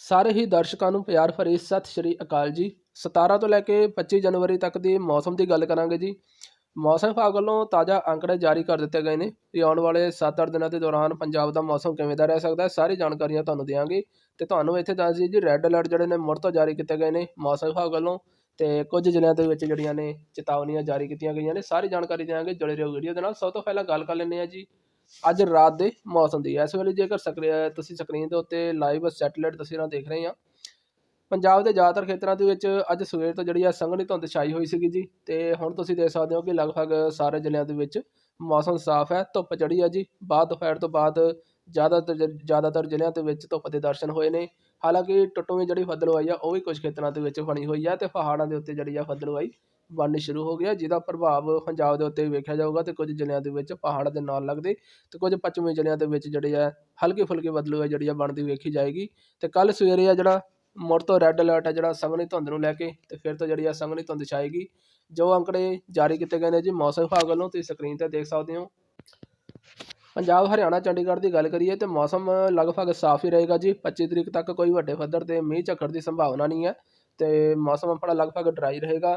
ਸਾਰੇ ਹੀ ਦਰਸ਼ਕਾਂ ਨੂੰ ਪਿਆਰ ਭਰੀ ਸਤਿ ਸ਼੍ਰੀ ਅਕਾਲ ਜੀ। 17 ਤੋਂ ਲੈ ਕੇ 25 ਜਨਵਰੀ ਤੱਕ ਦੀ ਮੌਸਮ ਦੀ ਗੱਲ ਕਰਾਂਗੇ ਜੀ। ਮੌਸਮ ਵਿਭਾਗ ਵੱਲੋਂ ਤਾਜ਼ਾ ਅੰਕੜੇ ਜਾਰੀ ਕਰ ਦਿੱਤੇ ਗਏ ਨੇ ਕਿ ਆਉਣ ਵਾਲੇ 7-8 ਦਿਨਾਂ ਦੇ ਦੌਰਾਨ ਪੰਜਾਬ ਦਾ ਮੌਸਮ ਕਿਵੇਂ ਦਾ ਰਹਿ ਸਕਦਾ ਹੈ, ਸਾਰੀ ਜਾਣਕਾਰੀਆਂ ਤੁਹਾਨੂੰ ਦਿਆਂਗੇ। ਤੇ ਤੁਹਾਨੂੰ ਇੱਥੇ ਦੱਸ ਦਈਏ ਜੀ ਰੈੱਡ ਅਲਰਟ ਜਿਹੜੇ ਨੇ ਮੁੜ ਤੋਂ ਜਾਰੀ ਕੀਤੇ ਗਏ ਨੇ ਮੌਸਮ ਵਿਭਾਗ ਵੱਲੋਂ ਤੇ ਕੁਝ ਜ਼ਿਲ੍ਹਿਆਂ ਦੇ ਵਿੱਚ ਜਿਹੜੀਆਂ ਨੇ ਚੇਤਾਵਨੀਆਂ ਜਾਰੀ ਕੀਤੀਆਂ ਗਈਆਂ ਨੇ, ਸਾਰੀ ਜਾਣਕਾਰੀ ਦਿਆਂਗੇ ਜੁੜੇ ਰਹੋ ਵੀਡੀਓ ਦੇ ਨਾਲ। ਸਭ ਤੋਂ ਪਹਿਲਾਂ ਗੱਲ ਕਰ ਲੈਂਦੇ ਆ ਜੀ ਅੱਜ ਰਾਤ ਦੇ ਮੌਸਮ ਦੀ ਇਸ ਵੇਲੇ ਜੇਕਰ ਸਕਰੀ, ਤੁਸੀਂ ਸਕਰੀਨ ਦੇ ਉੱਤੇ ਲਾਈਵ ਸੈਟੇਲਾਈਟ ਤਸਵੀਰਾਂ ਦੇਖ ਰਹੇ ਆ। ਪੰਜਾਬ ਦੇ ਜ਼ਿਆਦਾਤਰ ਖੇਤਰਾਂ ਦੇ ਵਿੱਚ ਅੱਜ ਸਵੇਰ ਤੋਂ ਜਿਹੜੀ ਆ ਸੰਘਣੀ ਧੁੰਦ ਛਾਈ ਹੋਈ ਸੀਗੀ ਜੀ। ਤੇ ਹੁਣ ਤੁਸੀਂ ਦੇਖ ਸਕਦੇ ਹੋ ਕਿ ਲਗਭਗ ਸਾਰੇ ਜ਼ਿਲ੍ਹਿਆਂ ਦੇ ਵਿੱਚ ਮੌਸਮ ਸਾਫ਼ ਹੈ, ਧੁੱਪ ਚੜੀ ਆ ਜੀ। ਬਾਅਦ ਦੁਪਹਿਰ ਤੋਂ ਬਾਅਦ ਜ਼ਿਆਦਾਤਰ ਜ਼ਿਆਦਾਤਰ ਜ਼ਿਲ੍ਹਿਆਂ ਦੇ ਵਿੱਚ ਧੁੱਪ ਦੇ ਦਰਸ਼ਨ ਹੋਏ ਨੇ। ਹਾਲਾਂਕਿ ਟੁੱਟਵੀਂ ਜਿਹੜੀ ਫੱਦਲਵਾਈ ਆ, ਉਹ ਵੀ ਕੁਝ ਖੇਤਰਾਂ ਦੇ ਵਿੱਚ ਬਣੀ ਹੋਈ ਆ ਤੇ ਪਹਾੜਾਂ ਦੇ ਉੱਤੇ ਜਿਹੜੀ ਆ ਫੱਦਲਵਾਈ ਬਣਨੀ ਸ਼ੁਰੂ ਹੋ ਗਈ ਹੈ ਜਿਹਦਾ ਪ੍ਰਭਾਵ ਪੰਜਾਬ ਦੇ ਉੱਤੇ ਵੀ ਵੇਖਿਆ ਜਾਊਗਾ ਅਤੇ ਕੁਝ ਜ਼ਿਲ੍ਹਿਆਂ ਦੇ ਵਿੱਚ ਪਹਾੜ ਦੇ ਨਾਲ ਲੱਗਦੇ ਅਤੇ ਕੁਝ ਪੱਛਮੀ ਜ਼ਿਲ੍ਹਿਆਂ ਦੇ ਵਿੱਚ ਜਿਹੜੇ ਆ ਹਲਕੀ ਫੁਲਕੀ ਬਦਲੂ ਹੈ ਜਿਹੜੀ ਆ ਬਣਦੀ ਵੇਖੀ ਜਾਏਗੀ। ਅਤੇ ਕੱਲ੍ਹ ਸਵੇਰੇ ਆ ਜਿਹੜਾ ਮੁੜ ਤੋਂ ਰੈੱਡ ਅਲਰਟ ਹੈ ਜਿਹੜਾ ਸੰਘਣੀ ਧੁੰਦ ਨੂੰ ਲੈ ਕੇ ਤੇ ਫਿਰ ਤੋਂ ਜਿਹੜੀ ਆ ਸੰਘਣੀ ਧੁੰਦ ਛਾਏਗੀ। ਜੋ ਅੰਕੜੇ ਜਾਰੀ ਕੀਤੇ ਗਏ ਨੇ ਜੀ ਮੌਸਮ ਵਿਭਾਗ ਵੱਲੋਂ, ਤੁਸੀਂ ਸਕਰੀਨ ਤੇ ਦੇਖ ਸਕਦੇ ਹੋ। ਪੰਜਾਬ, ਹਰਿਆਣਾ, ਚੰਡੀਗੜ੍ਹ ਦੀ ਗੱਲ ਕਰੀਏ ਤੇ ਮੌਸਮ ਲਗਭਗ ਸਾਫ਼ ਹੀ ਰਹੇਗਾ ਜੀ। 25 ਤਰੀਕ ਤੱਕ ਕੋਈ ਵੱਡੇ ਪੱਧਰ ਤੇ ਮੀਂਹ ਝੱਖੜ ਦੀ ਸੰਭਾਵਨਾ ਨਹੀਂ ਹੈ ਤੇ ਮੌਸਮ ਆਪਣਾ ਲਗਭਗ ਡਰਾਈ ਰਹੇਗਾ।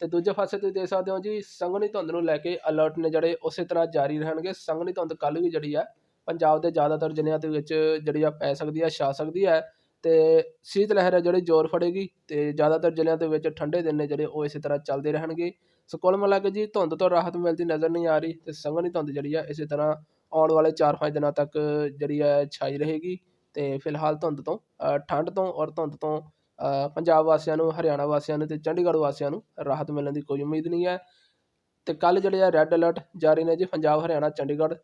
ਤੇ ਦੂਜੇ ਪਾਸੇ ਤੁਸੀਂ ਦੇਖ ਸਕਦੇ ਹੋ ਜੀ, ਸੰਘਣੀ ਧੁੰਦ ਨੂੰ ਲੈ ਕੇ ਅਲਰਟ ਨੇ ਜਿਹੜੇ ਉਸੇ ਤਰ੍ਹਾਂ ਜਾਰੀ ਰਹਿਣਗੇ। ਸੰਘਣੀ ਧੁੰਦ ਕੱਲ੍ਹ ਵੀ ਜਿਹੜੀ ਆ, ਪੰਜਾਬ ਦੇ ਜ਼ਿਆਦਾਤਰ ਜ਼ਿਲ੍ਹਿਆਂ ਦੇ ਵਿੱਚ ਜਿਹੜੀ ਆ ਪੈ ਸਕਦੀ ਹੈ ਛਾ ਸਕਦੀ ਹੈ ਤੇ ਸੀਤ ਲਹਿਰ ਹੈ ਜਿਹੜੀ ਜ਼ੋਰ ਫੜੇਗੀ ਤੇ ਜ਼ਿਆਦਾਤਰ ਜ਼ਿਲ੍ਹਿਆਂ ਦੇ ਵਿੱਚ ਠੰਡੇ ਦਿਨ ਨੇ ਜਿਹੜੇ ਉਹ ਇਸੇ ਤਰ੍ਹਾਂ ਚੱਲਦੇ ਰਹਿਣਗੇ। ਸੋ ਕੁੱਲ ਮਿਲਾ ਕੇ ਜੀ, ਧੁੰਦ ਤੋਂ ਰਾਹਤ ਮਿਲਦੀ ਨਜ਼ਰ ਨਹੀਂ ਆ ਰਹੀ ਤੇ ਸੰਘਣੀ ਧੁੰਦ ਜਿਹੜੀ ਆ ਇਸੇ ਤਰ੍ਹਾਂ ਆਉਣ ਵਾਲੇ 4-5 ਦਿਨਾਂ ਤੱਕ ਜਿਹੜੀ ਆ ਛਾਈ ਰਹੇਗੀ ਤੇ ਫਿਲਹਾਲ ਧੁੰਦ ਤੋਂ ਠੰਡ ਤੋਂ ਔਰ ਧੁੰਦ ਤੋਂ ਪੰਜਾਬ ਵਾਸੀਆਂ ਨੂੰ, ਹਰਿਆਣਾ ਵਾਸੀਆਂ ਨੂੰ ਤੇ ਚੰਡੀਗੜ੍ਹ ਵਾਸੀਆਂ ਨੂੰ ਰਾਹਤ ਮਿਲਣ ਦੀ ਕੋਈ ਉਮੀਦ ਨਹੀਂ ਹੈ। ਤੇ ਕੱਲ ਜਿਹੜੇ ਆ ਰੈੱਡ ਅਲਰਟ ਜਾਰੀ ਨੇ ਜੀ, ਪੰਜਾਬ, ਹਰਿਆਣਾ, ਚੰਡੀਗੜ੍ਹ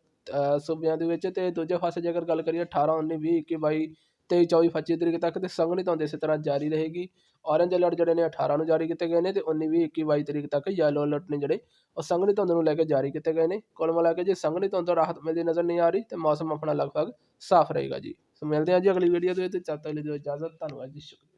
ਸੂਬਿਆਂ ਦੇ ਵਿੱਚ ਤੇ ਦੂਜੇ ਪਾਸੇ ਜੇਕਰ ਗੱਲ ਕਰੀਏ 18 19 20 21 22 23 24 25 ਤਰੀਕ ਤੱਕ ਤੇ ਸੰਘਣੀ ਧੁੰਦ ਇਸੇ ਤਰ੍ਹਾਂ ਜਾਰੀ ਰਹੇਗੀ। ਔਰੰਜ ਅਲਰਟ ਜਿਹੜੇ ਨੇ 18 ਨੂੰ ਜਾਰੀ ਕੀਤੇ ਗਏ ਨੇ ਤੇ 19 20 21 22 ਤਰੀਕ ਤੱਕ ਯੈਲੋ ਅਲਰਟ ਨੇ ਜਿਹੜੇ ਉਹ ਸੰਘਣੀ ਧੁੰਦ ਨੂੰ ਲੈ ਕੇ ਜਾਰੀ ਕੀਤੇ ਗਏ ਨੇ। ਕੁੱਲ ਮਿਲਾ ਕੇ ਜੇ ਸੰਘਣੀ ਧੁੰਦ ਤੋਂ ਰਾਹਤ ਮਿਲਦੀ ਨਜ਼ਰ ਨਹੀਂ ਆ ਰਹੀ ਤੇ ਮੌਸਮ ਆਪਣਾ ਲਗਭਗ ਸਾਫ਼ ਰਹੇਗਾ ਜੀ। ਸੋ ਮਿਲਦੇ ਹਾਂ ਜੀ ਅਗਲੀ ਵੀਡੀਓ ਦੇ ਵਿੱਚ। ਤਦ ਤੱਕ ਲਈ ਦਿਓ ਇਜਾਜ਼ਤ। ਧੰਨਵਾਦ ਜੀ, ਸ਼ੁਕਰੀਆ।